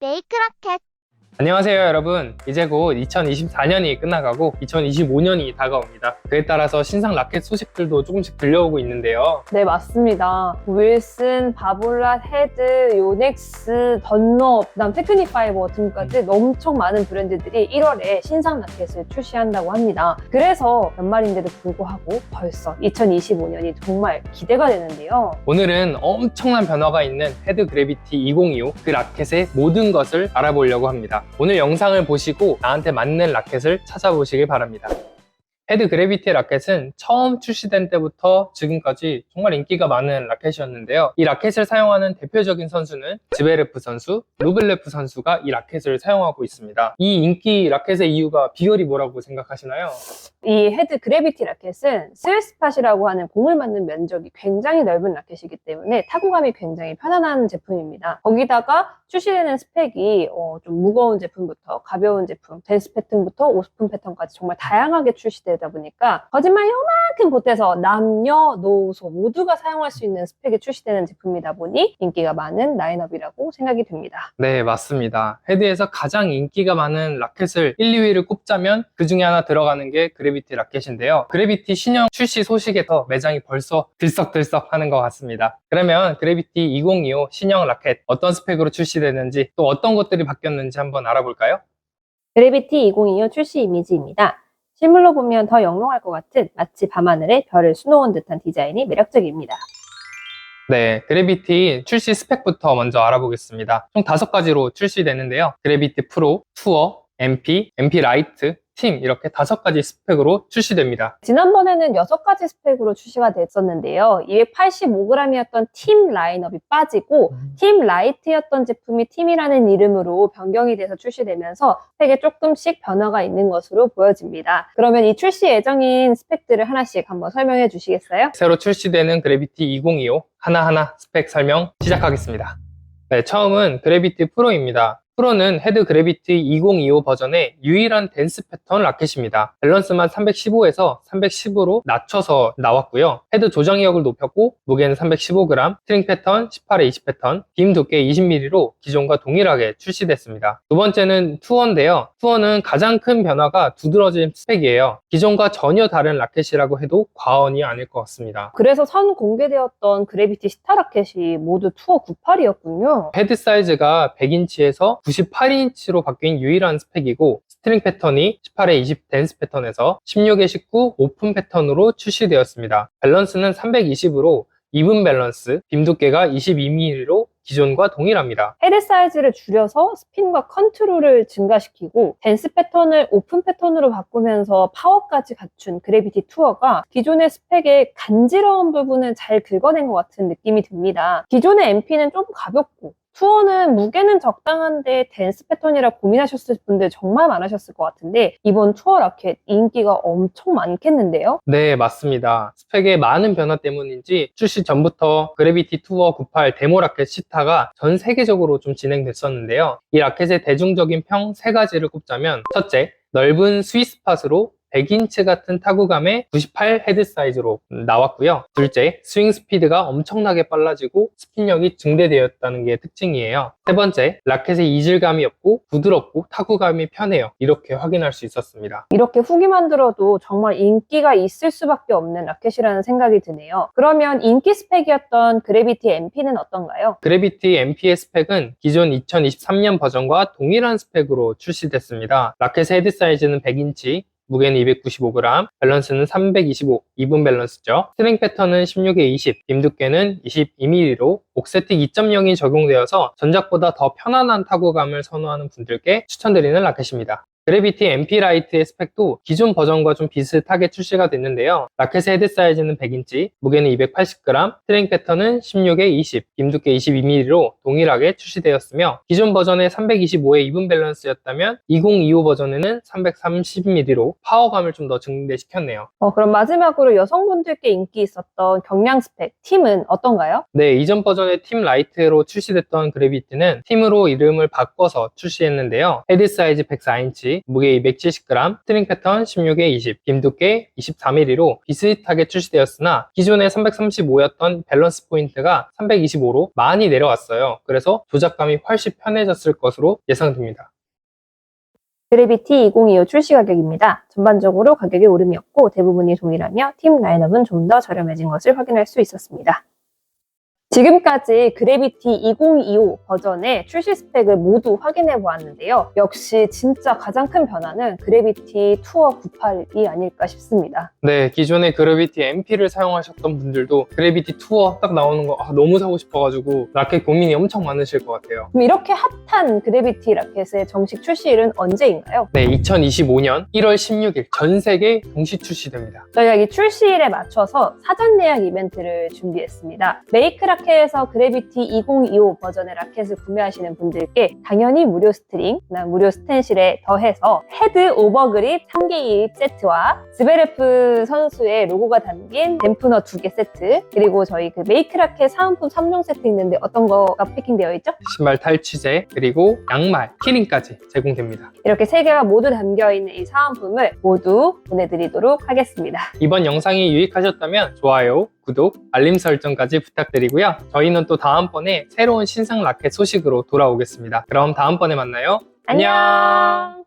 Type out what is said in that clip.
메이크 라켓 안녕하세요 여러분 이제 곧 2024년이 끝나가고 2025년이 다가옵니다 그에 따라서 신상 라켓 소식들도 조금씩 들려오고 있는데요 네, 맞습니다. 윌슨, 바볼라, 헤드, 요넥스, 던럽, 그다음 테크니 파이버 등까지 엄청 많은 브랜드들이 1월에 신상 라켓을 출시한다고 합니다. 그래서 연말인데도 불구하고 벌써 2025년이 정말 기대가 되는데요. 오늘은 엄청난 변화가 있는 헤드 그래비티 2025 그 라켓의 모든 것을 알아보려고 합니다 오늘 영상을 보시고 나한테 맞는 라켓을 찾아보시길 바랍니다 헤드 그래비티 라켓은 처음 출시된 때부터 지금까지 정말 인기가 많은 라켓이었는데요. 이 라켓을 사용하는 대표적인 선수는 지베레프 선수, 루블레프 선수가 이 라켓을 사용하고 있습니다. 이 인기 라켓의 이유가 비결이 뭐라고 생각하시나요? 이 헤드 그래비티 라켓은 스웨스팟이라고 하는 공을 맞는 면적이 굉장히 넓은 라켓이기 때문에 타구감이 굉장히 편안한 제품입니다. 거기다가 출시되는 스펙이 어, 좀 무거운 제품부터 가벼운 제품, 댄스 패턴부터 오스픈 패턴까지 정말 다양하게 출시되다 보니까 거짓말 요만큼 보태서 남녀노소 모두가 사용할 수 있는 스펙이 출시되는 제품이다 보니 인기가 많은 라인업이라고 생각이 됩니다. 네, 맞습니다. 헤드에서 가장 인기가 많은 라켓을 1, 2위를 꼽자면 그 중에 하나 들어가는 게 그래비티 라켓인데요. 그래비티 신형 출시 소식에서 매장이 벌써 들썩들썩 하는 것 같습니다. 그러면 그래비티 2025 신형 라켓 어떤 스펙으로 출시 되는지 또 어떤 것들이 바뀌었는지 한번 알아볼까요? 그래비티 2025 출시 이미지입니다. 실물로 보면 더 영롱할 것 같은 마치 밤하늘에 별을 수놓은 듯한 디자인이 매력적입니다. 네, 그래비티 출시 스펙부터 먼저 알아보겠습니다. 총 다섯 가지로 출시되는데요. 그래비티 프로, 투어, MP, MP 라이트, 팀 이렇게 다섯 가지 스펙으로 출시됩니다. 지난번에는 6가지 스펙으로 출시가 됐었는데요. 285g이었던 팀 라인업이 빠지고 팀 라이트였던 제품이 팀이라는 이름으로 변경이 돼서 출시되면서 스펙에 조금씩 변화가 있는 것으로 보여집니다. 그러면 이 출시 예정인 스펙들을 하나씩 한번 설명해 주시겠어요? 새로 출시되는 그래비티 2025 하나하나 스펙 설명 시작하겠습니다. 네, 처음은 그래비티 프로입니다. 프로는 헤드 그래비티 2025 버전의 유일한 댄스 패턴 라켓입니다. 밸런스만 315에서 310으로 낮춰서 나왔고요. 헤드 조정력을 높였고 무게는 315g, 스트링 패턴 18에 20 패턴, 빔 두께 20mm로 기존과 동일하게 출시됐습니다. 두 번째는 투어인데요. 투어는 가장 큰 변화가 두드러진 스펙이에요. 기존과 전혀 다른 라켓이라고 해도 과언이 아닐 것 같습니다. 그래서 선 공개되었던 그래비티 스타 라켓이 모두 투어 98이었군요. 헤드 사이즈가 100인치에서 98인치로 바뀐 유일한 스펙이고 스트링 패턴이 18에 20 댄스 패턴에서 16에 19 오픈 패턴으로 출시되었습니다. 밸런스는 320으로 이분 밸런스, 빔 두께가 22mm로 기존과 동일합니다. 헤드 사이즈를 줄여서 스핀과 컨트롤을 증가시키고 댄스 패턴을 오픈 패턴으로 바꾸면서 파워까지 갖춘 그래비티 투어가 기존의 스펙의 간지러운 부분을 잘 긁어낸 것 같은 느낌이 듭니다. 기존의 MP는 좀 가볍고 투어는 무게는 적당한데 댄스 패턴이라 고민하셨을 분들 정말 많으셨을 것 같은데 이번 투어 라켓 인기가 엄청 많겠는데요? 네, 맞습니다. 스펙의 많은 변화 때문인지 출시 전부터 그래비티 투어 98 데모 라켓 시타가 전 세계적으로 좀 진행됐었는데요. 이 라켓의 대중적인 평 세 가지를 꼽자면 첫째, 넓은 스위스팟으로 100인치 같은 타구감의 98 헤드 사이즈로 나왔고요. 둘째, 스윙 스피드가 엄청나게 빨라지고 스핀력이 증대되었다는 게 특징이에요. 세 번째, 라켓의 이질감이 없고 부드럽고 타구감이 편해요. 이렇게 확인할 수 있었습니다. 이렇게 후기만 들어도 정말 인기가 있을 수밖에 없는 라켓이라는 생각이 드네요. 그러면 인기 스펙이었던 그래비티 MP는 어떤가요? 그래비티 MP의 스펙은 기존 2023년 버전과 동일한 스펙으로 출시됐습니다. 라켓의 헤드 사이즈는 100인치, 무게는 295g, 밸런스는 325, 이분 밸런스죠. 스트링 패턴은 16에 20, 빔 두께는 22mm로 옥세틱 2.0이 적용되어서 전작보다 더 편안한 타구감을 선호하는 분들께 추천드리는 라켓입니다. 그래비티 MP 라이트의 스펙도 기존 버전과 좀 비슷하게 출시가 됐는데요. 라켓의 헤드 사이즈는 100인치, 무게는 280g, 스트링 패턴은 16에 20, 빔 두께 22mm로 동일하게 출시되었으며 기존 버전의 325의 이분 밸런스였다면 2025 버전에는 330mm로 파워감을 좀 더 증대시켰네요. 어, 그럼 마지막으로 여성분들께 인기 있었던 경량 스펙, 팀은 어떤가요? 네, 이전 버전의 팀 라이트로 출시됐던 그래비티는 팀으로 이름을 바꿔서 출시했는데요. 헤드 사이즈 104인치, 무게 270g, 스트링 패턴 16에 20, 빔 두께 23mm로 비슷하게 출시되었으나 기존에 335였던 밸런스 포인트가 325로 많이 내려왔어요. 그래서 조작감이 훨씬 편해졌을 것으로 예상됩니다. 그래비티 2025 출시 가격입니다. 전반적으로 가격의 오름이 없고 대부분이 동일하며 팀 라인업은 좀 더 저렴해진 것을 확인할 수 있었습니다. 지금까지 그래비티 2025 버전의 출시 스펙을 모두 확인해 보았는데요. 역시 진짜 가장 큰 변화는 그래비티 투어 98이 아닐까 싶습니다. 네, 기존에 그래비티 MP를 사용하셨던 분들도 그래비티 투어 딱 나오는 거 아, 너무 사고 싶어가지고 라켓 고민이 엄청 많으실 것 같아요. 그럼 이렇게 핫한 그래비티 라켓의 정식 출시일은 언제인가요? 네, 2025년 1월 16일 전 세계 동시 출시됩니다. 저희가 이 출시일에 맞춰서 사전 예약 이벤트를 준비했습니다. 메이크 라켓 에서 그래비티 2025 버전의 라켓을 구매하시는 분들께 당연히 무료 스트링, 무료 스텐실에 더해서 헤드 오버그립 3개입 세트와 스베레프 선수의 로고가 담긴 댐프너 2개 세트 그리고 저희 그 메이크 라켓 사은품 3종 세트 있는데 어떤 거가 패킹되어 있죠? 신발 탈취제, 그리고 양말, 키링까지 제공됩니다. 이렇게 세 개가 모두 담겨 있는 이 사은품을 모두 보내드리도록 하겠습니다. 이번 영상이 유익하셨다면 좋아요, 구독, 알림 설정까지 부탁드리고요. 저희는 또 다음번에 새로운 신상 라켓 소식으로 돌아오겠습니다. 그럼 다음번에 만나요. 안녕!